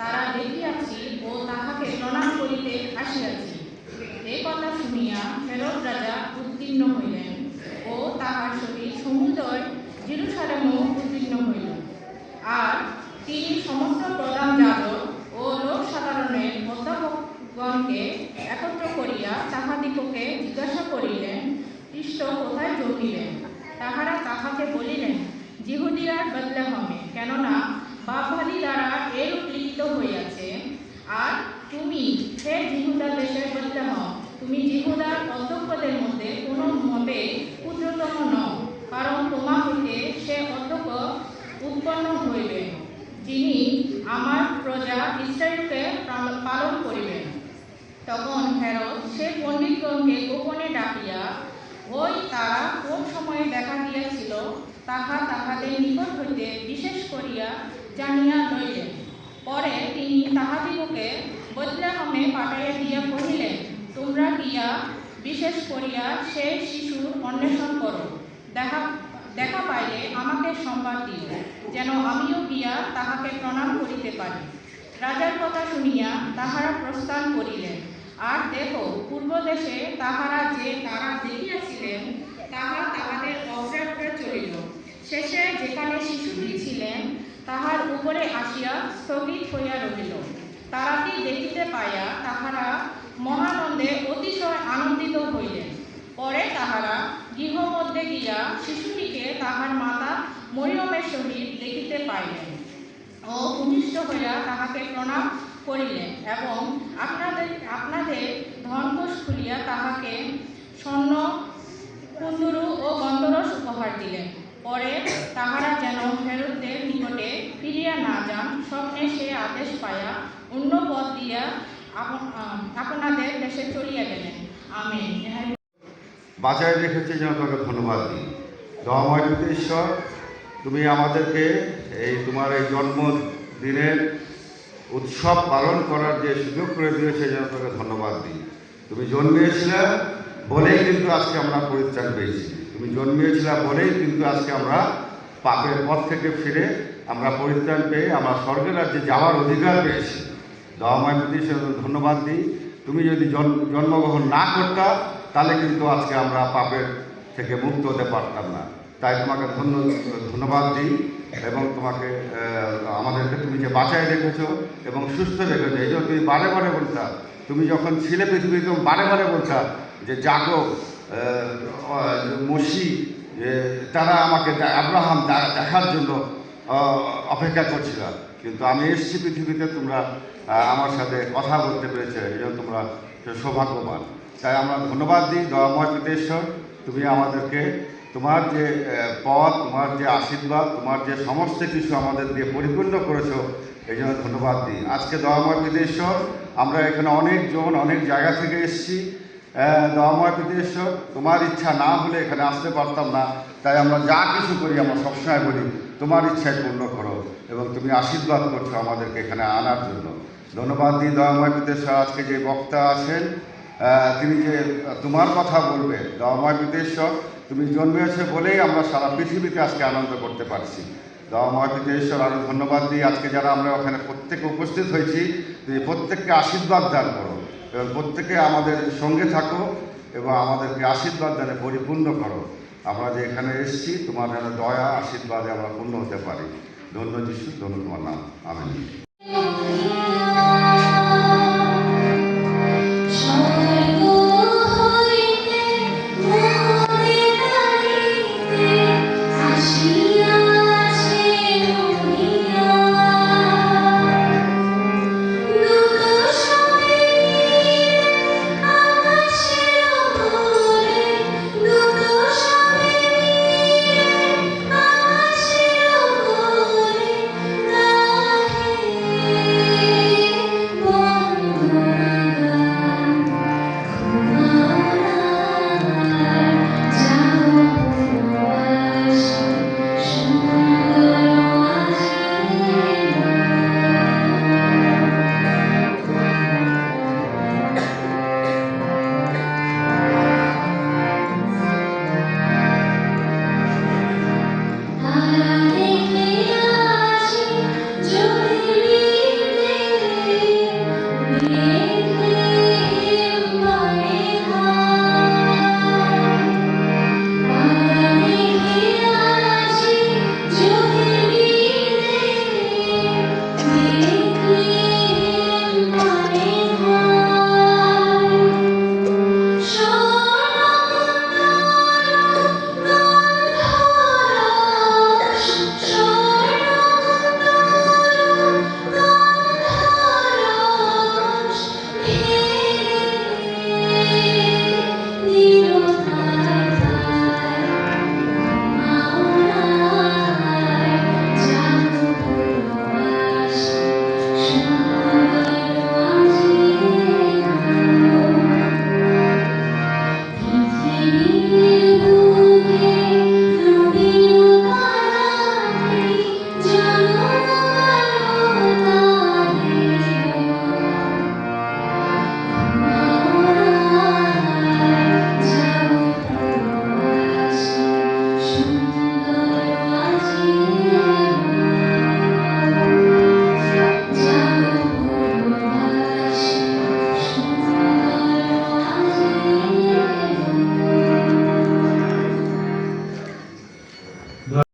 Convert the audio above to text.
তারা দেখিয়াছি ও তাহাকে প্রণাম করিতে আসিয়াছি। এ কথা শুনিয়া ফেরত রাজা উত্তীর্ণ হইলেন ও তাহার সহিত সমুদয় জিরুসালেমও উত্তীর্ণ হইল আর তিনি সমস্ত প্রধান যাজক ও লোক সাধারণের অধ্যাপকগণকে একত্র করিয়া তাহাদিগকে জিজ্ঞাসা করিলেন খ্রিস্ট কোথায় জন্মিলেন? তাহারা তাহাকে বলিলেন উৎপন্ন হইবে যিনি আমার প্রজা ইসরায়েলকে পালন করিবেন। তখন হেরদ সে পণ্ডিতগণকে গোপনে ডাকিয়া, ওই তারা কোন সময়ে দেখা দিয়াছিল, তাহা তাহাদের নিকট হইতে বিশেষ করিয়া জানিয়া লইলেন। পরে তিনি তাহাদিগকে বদলাহমে পাঠাইয়া দিয়া কহিলেন, তোমরা গিয়া বিশেষ করিয়া সেই শিশুর অন্বেষণ করো, দেখা দেখা পাইলে আমাকে সংবাদ দিও, যেন আমিও গিয়া তাহাকে প্রণাম করিতে পারি। রাজার কথা শুনিয়া তাহারা প্রস্থান করিলেন। আর দেখো পূর্ব দেশে তাহারা যে তারা দেখিয়াছিলেন, তাহা তাহাদের অগ্রাগ্রে চলিল। শেষে যেখানে শিশুটি ছিলেন, তাহার উপরে আসিয়া স্থগিত হইয়া রহিল। তারাটি দেখিতে পাইয়া তাহারা মহানন্দে অতিশয় আনন্দিত হইলেন। পরে তাহারা গৃহ মধ্যে গিয়া শিশুটিকে তাহার মাতা মরিয়মের সহিত দেখিতে পাইলেন। ও ভূমিষ্ঠ হইয়া তাহাকে প্রণাম করিলেন এবং আপনাদের আপনাদের ধনকোষ খুলিয়া তাহাকে স্বর্ণ, কুন্দুরু ও গন্ধরস উপহার দিলেন। পরে তাহারা যেন ফেরতদের নিকটে ফিরিয়া না যান, স্বপ্নে সে আদেশ পাইয়া অন্য পথ দিয়া আপন- আপনাদের দেশে চলিয়া গেলেন। আমি ইহাই বাঁচায় যেন তোমাকে ধন্যবাদ দিই। দময় ঈশ্বর তুমি আমাদেরকে এই তোমার এই জন্মদিনের উৎসব পালন করার যে সুযোগ করে দিয়েছে যেন তোমাকে ধন্যবাদ দিই। তুমি জন্মিয়েছিলে বলেই কিন্তু আজকে আমরা পরিত্রাণ পেয়েছি। তুমি জন্মিয়েছিলে বলেই কিন্তু আজকে আমরা পাপের পথ থেকে ফিরে আমরা পরিত্রাণ পেয়ে আমরা স্বর্গের রাজ্যে যাওয়ার অধিকার পেয়েছি। দময় ধন্যবাদ দিই। তুমি যদি জন্মগ্রহণ না করতা, তাহলে কিন্তু আজকে আমরা পাপের থেকে মুক্ত হতে পারতাম না। তাই তোমাকে ধন্য, ধন্যবাদ দিই এবং তোমাকে আমাদেরকে তুমি যে বাঁচায় রেখেছো এবং সুস্থ রেখেছো, এই জন্য তুমি বারে বারে বলতা তুমি যখন ছিলে পৃথিবীতে তুমি বারে বারে বলতা যে জাগো মসি তারা আমাকে আব্রাহাম দেখার জন্য অপেক্ষা করছিল। কিন্তু আমি এসেছি পৃথিবীতে, তোমরা আমার সাথে কথা বলতে পেরেছে, এই জন্য তোমরা সৌভাগ্যবান। তাই আমরা ধন্যবাদ দিই দয়াময় পিতেশ্বর তুমি আমাদেরকে তোমার যে পথ, তোমার যে আশীর্বাদ, তোমার যে সমস্ত কিছু আমাদের দিয়ে পরিপূর্ণ করেছ, এই জন্য ধন্যবাদ দিই। আজকে দয়াময় পিতেশ্বর, আমরা এখানে অনেকজন অনেক জায়গা থেকে এসেছি। দয়াময় পিতেশ্বর, তোমার ইচ্ছা না হলে এখানে আসতে পারতাম না, তাই আমরা যা কিছু করি আমরা সবসময় বলি, তোমার ইচ্ছায় পূর্ণ করো এবং তুমি আশীর্বাদ করছ আমাদেরকে এখানে আনার জন্য। ধন্যবাদ দিই দয়াময় পিতেশ্বর, আজকে যে বক্তা আছেন তিনি যে তোমার কথা বলবে দয়াময় পিতেশ্বর তুমি জন্মেছে বলেই আমরা সারা পৃথিবীতে আজকে আনন্দ করতে পারছি। দয়াময় পিতেশ্বর আরও ধন্যবাদ দিই। আজকে যারা আমরা ওখানে প্রত্যেকে উপস্থিত হয়েছি, তুমি প্রত্যেককে আশীর্বাদ দান করো এবং প্রত্যেকে আমাদের সঙ্গে থাকো এবং আমাদেরকে আশীর্বাদ দানে পরিপূর্ণ করো। আমরা যে এখানে এসেছি, তোমার যেন দয়া, আশীর্বাদে আমরা পূর্ণ হতে পারি। ধন্য যিশু, ধন্য তোমার নাম। আমেন। Yeah.